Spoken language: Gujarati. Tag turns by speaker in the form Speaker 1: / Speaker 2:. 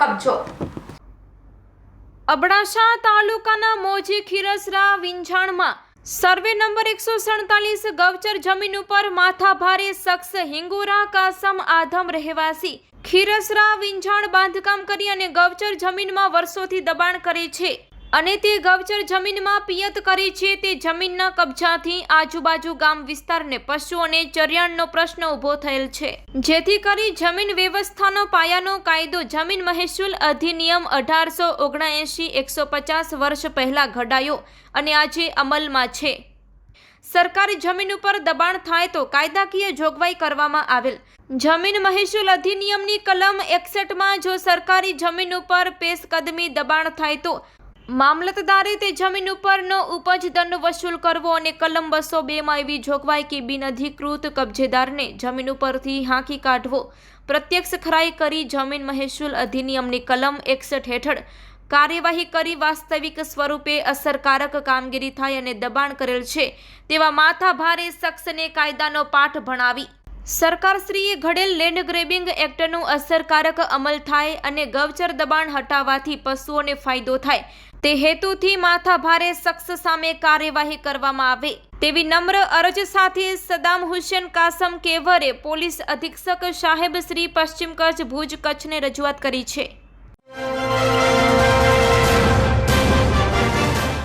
Speaker 1: કબજો. અબડાસા તાલુકાના મોજી ખીરસરા વિંછાણમાં સર્વે નંબર એકસો સડતાલીસ ગવચર જમીન ઉપર માથાભારે શખ્સ હિંગોરા કાસમ આધમ રહેવાસી ખીરસરા વિંછાણ બાંધકામ કરી અને ગવચર જમીનમાં વર્ષોથી દબાણ કરે છે. અને તે ગવચર જમીનમાં પિયત કરે છે. તે જમીનના કબજાથી આજુબાજુ ગામ વિસ્તારને પશુઓને ચરિયાણનો પ્રશ્ન ઊભો થયેલ છે. જેથી કરી જમીન વ્યવસ્થાનો પાયાનો કાયદો જમીન મહેસૂલ અધિનિયમ અઢારસો ઓગણએંશી એકસો પચાસ વર્ષ પહેલાં ઘડાયો અને આજે અમલમાં છે. સરકારી જમીન ઉપર દબાણ થાય તો કાયદાકીય જોગવાઈ કરવામાં આવેલ. જમીન મહેસૂલ અધિનિયમની કલમ એકસઠમાં જો સરકારી જમીન ઉપર પેશકદમી દબાણ થાય તો મામલતદારે તે જમીન ઉપરનો ઉપજ દંડ વસૂલ કરવો અને કલમ બસો બેમાં એવી જોગવાઈ કે બિનઅધિકૃત કબજેદારને જમીન ઉપરથી હાંકી કાઢવો. પ્રત્યક્ષ ખરાઈ કરી જમીન મહેસૂલ અધિનિયમની કલમ એકસઠ હેઠળ કાર્યવાહી કરી વાસ્તવિક સ્વરૂપે અસરકારક કામગીરી થાય અને દબાણ કરેલ છે તેવા માથાભારે શખ્સને કાયદાનો પાઠ ભણાવી સરકારશ્રીએ ઘડેલ લેન્ડ ગ્રેબિંગ એક્ટનું અસરકારક અમલ થાય અને ગવચર દબાણ હટાવવાથી પશુઓને ફાયદો થાય. તે હેતુથી માથાભારે શખ્સ સામે કાર્યવાહી કરવામાં આવે. તેવી નમ્ર અરજ સાથે સદામ હુસેન કાસમ કેવરે પોલીસ અધિક્ષક સાહેબ શ્રી પશ્ચિમ કચ્છ ભુજ કચ્છને રજૂઆત કરી છે.